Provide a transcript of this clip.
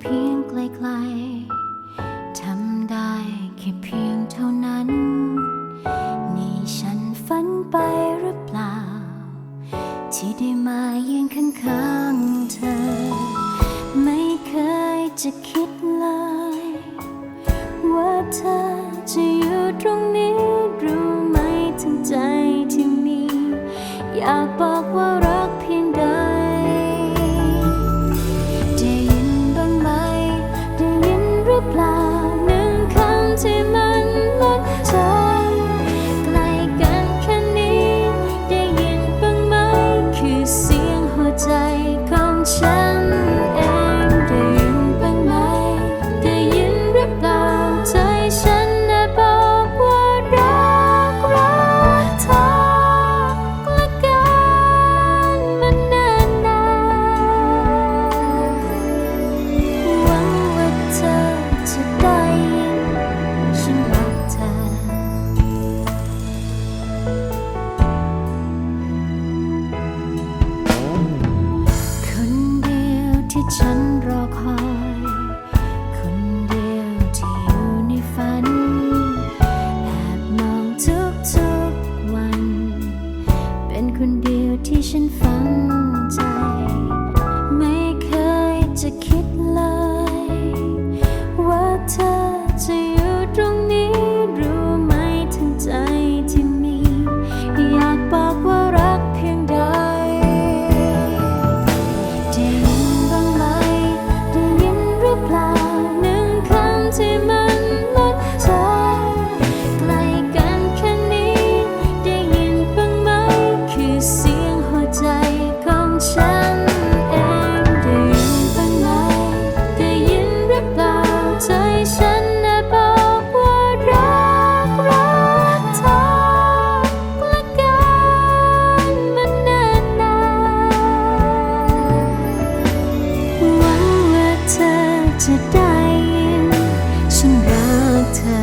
เพียงไกลๆทำได้แค่เพียงเท่านั้น นี่ฉันฝันไปหรือเปล่า ที่ได้มายืนข้างๆเธอ ไม่เคยจะคิดเลย ว่าเธอจะอยู่ตรงนี้รู้ไหมทั้งใจที่มี อยากบอกว่า ฉันรอคอย จะได้ฉันรักเธอ